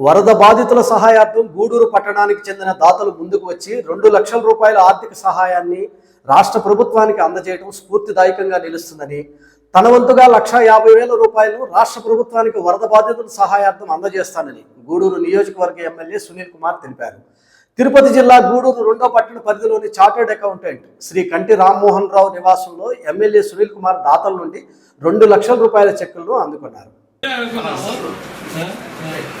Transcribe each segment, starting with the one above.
వరద బాధితుల సహాయార్థం గూడూరు పట్టణానికి చెందిన దాతలు ముందుకు వచ్చి రెండు లక్షల రూపాయల ఆర్థిక సహాయాన్ని రాష్ట్ర ప్రభుత్వానికి అందజేయడం స్ఫూర్తిదాయకంగా నిలుస్తుందని తన వంతుగా లక్ష యాభై వేల రూపాయలు రాష్ట్ర ప్రభుత్వానికి వరద బాధితుల సహాయార్థం అందజేస్తానని గూడూరు నియోజకవర్గ ఎమ్మెల్యే సునీల్ కుమార్ తెలిపారు. తిరుపతి జిల్లా గూడూరు రెండో పట్టణ పరిధిలోని చార్టర్డ్ అకౌంటెంట్ శ్రీ కంటి రామ్మోహన్ రావు నివాసంలో ఎమ్మెల్యే సునీల్ కుమార్ దాతల నుండి రెండు లక్షల రూపాయల చెక్కులను అందుకున్నారు ఇదే సహాయం మర్చిపోరు. కొద్దిగా ఉంటా.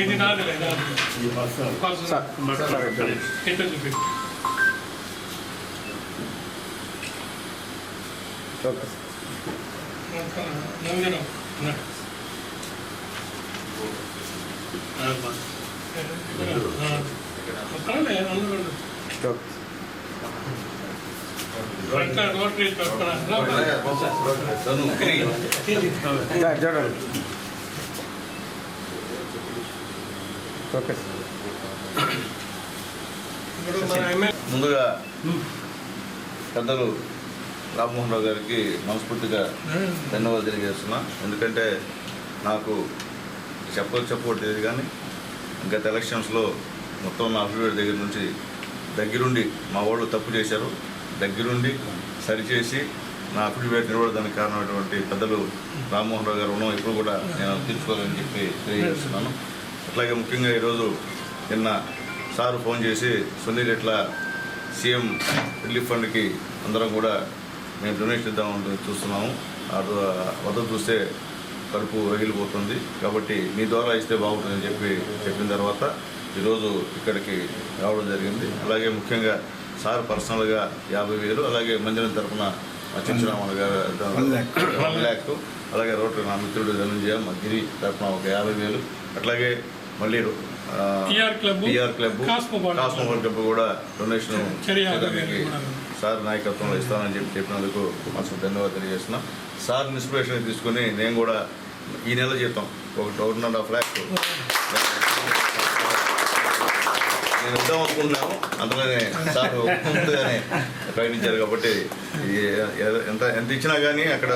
ఇది నాది లేదా ఎట్లా చూపి చూడండి ఓకే. ముందుగా పెద్దలు రామ్మోహన్ రావు గారికి మనస్ఫూర్తిగా ధన్యవాదాలు తెలియజేస్తున్నా. ఎందుకంటే నాకు చెప్ప చెప్పకూడదు తెలియదు కానీ గత ఎలక్షన్స్లో మొత్తం నా అఫిడవిట్ దగ్గర నుంచి దగ్గరుండి మా వాళ్ళు తప్పు చేశారు. దగ్గరుండి సరిచేసి నా అఫిడవిట్ నిలబడడానికి కారణమైనటువంటి పెద్దలు రామ్మోహన్ రావు గారు రుణం ఇప్పుడు కూడా నేను తీర్చుకోవాలని చెప్పి తెలియజేస్తున్నాను. అట్లాగే ముఖ్యంగా ఈరోజు నిన్న సార్ ఫోన్ చేసి సునీల్ ఇట్లా సీఎం రిలీఫ్ ఫండ్కి అందరం కూడా మేము డొనేషన్ ఇద్దామని చూస్తున్నాము. అది వద్ద చూస్తే కడుపు రగిలిపోతుంది. కాబట్టి మీ ద్వారా ఇస్తే బాగుంటుందని చెప్పి చెప్పిన తర్వాత ఈరోజు ఇక్కడికి రావడం జరిగింది. అలాగే ముఖ్యంగా సార్ పర్సనల్గా యాభై వేలు అలాగే మందిరం తరఫున అచ్యుతరామన్ గారు వన్ ల్యాక్ అలాగే రోటరీ నా మిత్రుడు ధనంజయ మా గిరి తరఫున ఒక యాభై వేలు. అట్లాగే మళ్ళీ TR క్లబ్, కూడా డొనేషన్ సార్ నాయకత్వంలో ఇస్తానని చెప్పి చెప్పినందుకు మనసు ధన్యవాదాలు తెలియజేస్తున్నా. సార్ ఇన్స్పిరేషన్ తీసుకుని నేను కూడా ఈ నెల జీతం ఒక వన్ అండ్ హాఫ్ ల్యాక్ నేను ఇద్దాం అనుకుంటున్నాను. అందులోనే సార్ ముందుగానే ప్రకటించారు కాబట్టి ఎంత ఎంత ఇచ్చినా కానీ అక్కడ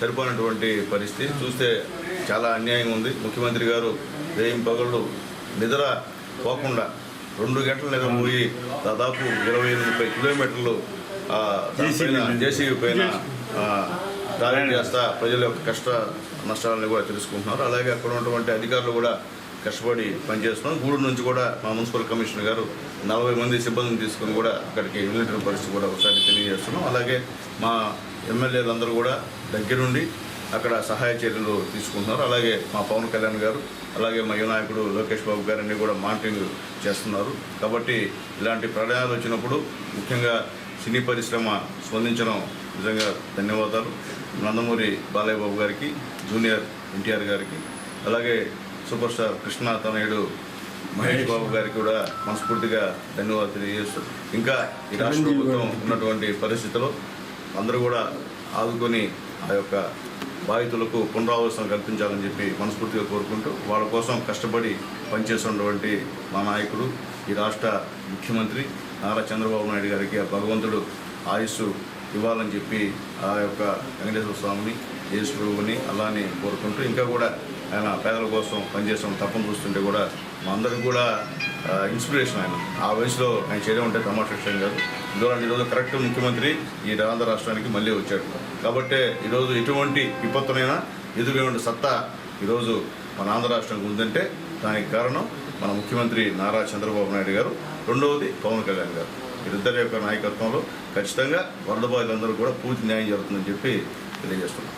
సరిపోయినటువంటి పరిస్థితి. చూస్తే చాలా అన్యాయం ఉంది. ముఖ్యమంత్రి గారు వేయం పగళ్ళు నిద్ర పోకుండా రెండు గంటల నిద్ర పోయి దాదాపు ఇరవై ముప్పై కిలోమీటర్లు జేసీబీ పైన దాడి చేస్తా ప్రజల యొక్క కష్ట నష్టాలను కూడా తెలుసుకుంటున్నారు. అలాగే అక్కడ ఉన్నటువంటి అధికారులు కూడా కష్టపడి పనిచేస్తున్నాం గూడూరు నుంచి కూడా మా మున్సిపల్ కమిషనర్ గారు నలభై మంది సిబ్బందిని తీసుకుని కూడా అక్కడికి వెళ్ళిన పరిస్థితి కూడా ఒకసారి తెలియజేస్తున్నాం. అలాగే మా ఎమ్మెల్యేలు అందరూ కూడా దగ్గరుండి అక్కడ సహాయ చర్యలు తీసుకుంటున్నారు. అలాగే మా పవన్ కళ్యాణ్ గారు అలాగే మా యువనాయకుడు లోకేష్ బాబు గారిని అన్ని కూడా మానిటరింగ్ చేస్తున్నారు. కాబట్టి ఇలాంటి ప్రళయాలు వచ్చినప్పుడు ముఖ్యంగా సినీ పరిశ్రమ స్పందించడం నిజంగా ధన్యవాదాలు. నందమూరి బాలయ్య బాబు గారికి జూనియర్ ఎన్టీఆర్ గారికి అలాగే సూపర్ స్టార్ కృష్ణ తనయుడు మహేష్ బాబు గారికి కూడా మనస్ఫూర్తిగా ధన్యవాదాలు తెలియజేస్తూ ఇంకా ఈ రాష్ట్ర ప్రభుత్వం ఉన్నటువంటి పరిస్థితిలో అందరూ కూడా ఆదుకొని ఆ యొక్క బాధితులకు పునరావాసం కల్పించాలని చెప్పి మనస్ఫూర్తిగా కోరుకుంటూ వాళ్ళ కోసం కష్టపడి పనిచేస్తున్నటువంటి మా నాయకుడు ఈ రాష్ట్ర ముఖ్యమంత్రి నారా చంద్రబాబు నాయుడు గారికి భగవంతుడు ఆయుస్సు ఇవ్వాలని చెప్పి ఆ యొక్క వెంకటేశ్వర స్వామిని యేసు ప్రభువుని అలానే కోరుకుంటూ ఇంకా కూడా ఆయన పేదల కోసం పనిచేసిన తప్పని చూస్తుంటే కూడా మా అందరికి కూడా ఇన్స్పిరేషన్ ఆయన. ఆ వయసులో ఆయన చేయడం ఉంటే తమాషం గారు కాదు. ఈరోజు కరెక్ట్ ముఖ్యమంత్రి ఈ ఆంధ్ర రాష్ట్రానికి మళ్ళీ వచ్చాడు. కాబట్టి ఈరోజు ఎటువంటి విపత్తునైనా ఎదుర్కొనే సత్తా ఈరోజు మన ఆంధ్ర రాష్ట్రానికి ఉందంటే దానికి కారణం మన ముఖ్యమంత్రి నారా చంద్రబాబు నాయుడు గారు. రెండవది పవన్ కళ్యాణ్ గారు. వీరిద్దరి యొక్క నాయకత్వంలో ఖచ్చితంగా వరద బాధితులందరూ కూడా పూర్తి న్యాయం జరుగుతుందని చెప్పి తెలియజేస్తున్నాం.